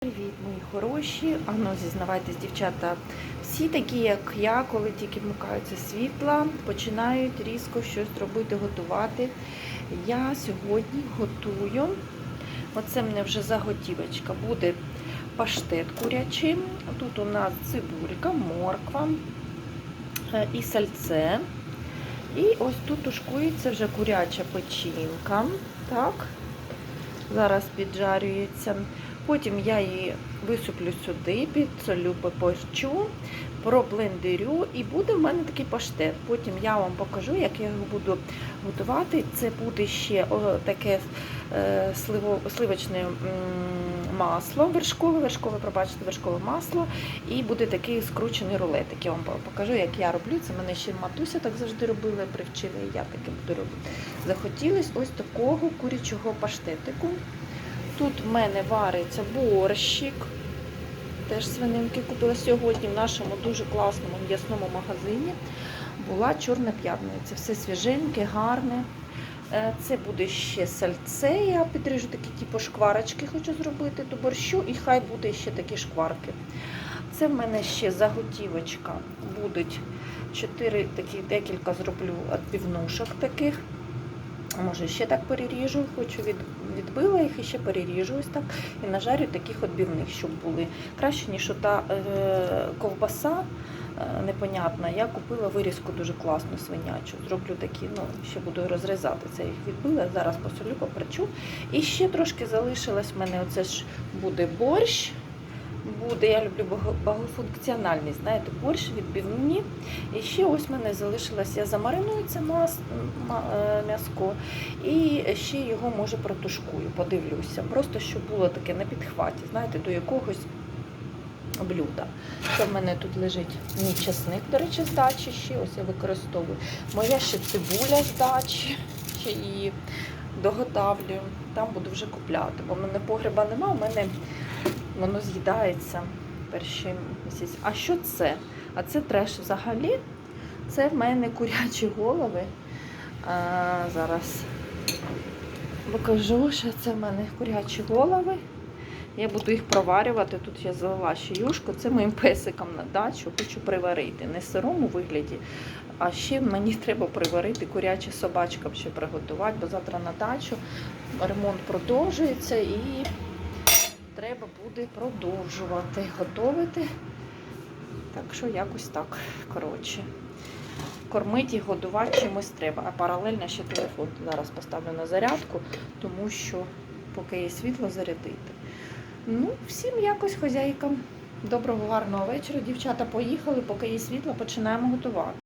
Привіт, мої хороші. Ану, зізнавайтесь, дівчата. Всі такі, як я, коли тільки вмикаються світла, починають різко щось робити, готувати. Я сьогодні готую. Оце в мене вже заготівочка. Буде паштет курячий. Тут у нас цибулька, морква е, і сальце. І ось тут тушкується вже куряча печінка. Так. Зараз піджарюється. Потім я її висуплю сюди, підсолю, поперчу, проблендерю і буде в мене такий паштет. Потім я вам покажу, як я його буду готувати. Це буде ще таке е, сливочне масло, вершкове, вершкове, пробачте, вершкове масло, і буде такий скручений рулетик. Я вам покажу, як я роблю. Це мене ще матуся так завжди робила, привчила, і я таке буду робити. Захотілось ось такого курячого паштетику. Тут в мене вариться борщик. Теж свининки купила сьогодні в нашому дуже класному м'ясному магазині. Була чорна п'ятниця. Все свіженьке, гарне. Е, Це буде ще сальце. Я підріжу такі типу шкварочки, хочу зробити до борщу, і хай буде ще такі шкварки. Це в мене ще заготівочка. Будуть чотири такі, декілька зроблю відбивнушок таких. Може, ще так переріжу, хочу від, відбила їх і ще переріжу ось так. І нажарю таких відбивних, щоб були. Краще, ніж та е, ковбаса е, непонятна. Я купила вирізку дуже класну свинячу. Зроблю такі, ну, ще буду розрізати. Це їх відбила. Зараз посолю, поперчу. І ще трошки залишилось в мене оце ж буде борщ. Буде, я люблю баго- знаєте, борщ відбивні. І ще ось в мене залишилось, я замариную це е, м'яско і ще його може протушкую, подивлюся. Просто щоб було таке на підхваті, знаєте, до якогось блюда. Це в мене тут лежить мій часник, до речі, з дачі ще ось я використовую. Моя ще цибуля з дачі, ще її доготавлюю. Там буду вже купляти, бо в мене погреба нема, у мене воно з'їдається перший місяць. А що це? А це треш взагалі. Це в мене курячі голови. А, зараз покажу, що це в мене курячі голови. Я буду їх проварювати. Тут я залила ще юшку. Це моїм песикам на дачу хочу приварити. Не в сирому вигляді, а ще мені треба приварити курячі собачкам ще приготувати, бо завтра на дачу ремонт продовжується і треба буде продовжувати готувати. Так що якось так, коротше. Кормити і годувати чимось треба. А паралельно ще телефон зараз поставлю на зарядку, тому що поки є світло зарядити. Ну, всім якось хазяйкам. Доброго гарного вечора. Дівчата поїхали, поки є світло, починаємо готувати.